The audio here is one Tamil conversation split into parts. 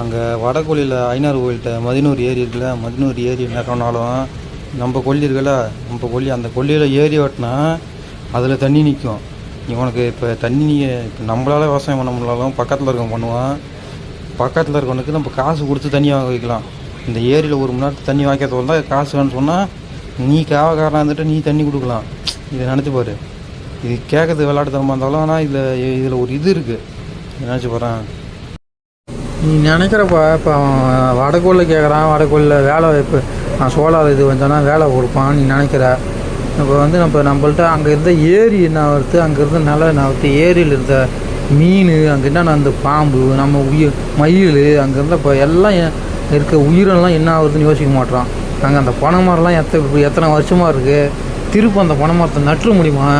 அங்கே வடகோழியில் ஐநாறு கோயில்கிட்ட மதினூர் ஏரி இருக்குல்ல மதினூர் ஏரி நிறனாலும் நம்ம கொல்லி இருக்குல்ல நம்ம கொல்லி அந்த கொல்லியில் ஏரி வெட்டினா அதில் தண்ணி நிற்கும் இவனுக்கு இப்போ தண்ணி இப்போ நம்மளால் விவசாயம் பண்ண முடியலாலும் பக்கத்தில் இருக்கவன் பண்ணுவான். பக்கத்தில் இருக்கவனுக்கு நம்ம காசு கொடுத்து தண்ணி வாங்க வைக்கலாம். இந்த ஏரியில் ஒரு மணி நேரத்துக்கு தண்ணி வாய்க்காத வந்தால் காசு வேணும்னு சொன்னால் நீ காவக்காரனாக இருந்துட்டு நீ தண்ணி கொடுக்கலாம். இதை நினச்சி பாரு. இது கேட்கறது விளையாட்டுத்தனமாக இருந்தாலும் ஆனால் இதில் இதில் ஒரு இது இருக்குது நினச்சி போகிறேன் நீ நினைக்கிறப்ப இப்போ அவன் வடகோலில் கேட்குறான் வடகோலில் வேலை வாய்ப்பு. நான் சோலார் இது வந்தோன்னா வேலை கொடுப்பான் நீ நினைக்கிற. இப்போ வந்து நம்ம நம்மள்ட்ட அங்கே இருந்த ஏரி என்ன வருது? அங்கே இருந்த நிலம் என்ன வருது? ஏரியில் இருந்த மீன் அங்கே என்னென்ன அந்த பாம்பு நம்ம உயிர் மயில் அங்கே இருந்த இப்போ எல்லாம் இருக்க உயிரெல்லாம் என்ன ஆகுதுன்னு யோசிக்க மாட்றான். அங்கே அந்த பனை மரம்லாம் எத்தனை எத்தனை வருஷமாக இருக்குது திருப்பி அந்த பனை மரத்தை நட்டுற முடியுமா?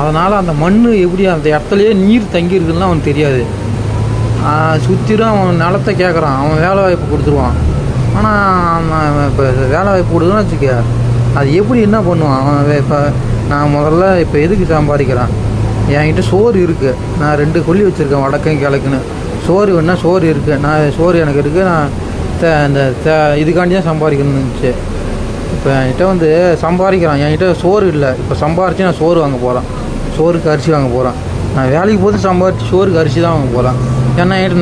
அதனால் அந்த மண் எப்படி அந்த இடத்துலையே நீர் தங்கி இருக்குதுன்னு அவனுக்கு தெரியாது. சுற்றிலும் அவன் நிலத்தை கேட்குறான் அவன் வேலை வாய்ப்பு கொடுத்துருவான். ஆனால் அவன் இப்போ வேலை வாய்ப்பு கொடுக்குன்னு வச்சுக்க அது எப்படி என்ன பண்ணுவான்? அவன் இப்போ நான் முதல்ல இப்போ எதுக்கு சம்பாதிக்கிறான்? என்கிட்ட சோறு இருக்குது நான் ரெண்டு கொல்லி வச்சுருக்கேன் வடக்கும் கிழக்குன்னு. சோறு வேணால் சோறு இருக்குது நான் சோறு எனக்கு இருக்குது நான் தே இந்த தே இதுக்காண்டி தான் சம்பாதிக்கணும்னு இருந்துச்சு. இப்போ என்கிட்ட வந்து சம்பாதிக்கிறான். என்கிட்ட சோறு இல்லை. இப்போ சம்பாரித்து நான் சோறு வாங்க போகிறேன் சோறுக்கு அரிசி வாங்க போகிறேன் நான் வேலைக்கு போது சம்பாரித்து சோறுக்கு அரிசி தான் வாங்க போகிறேன் ஏன்னா என்கிட்ட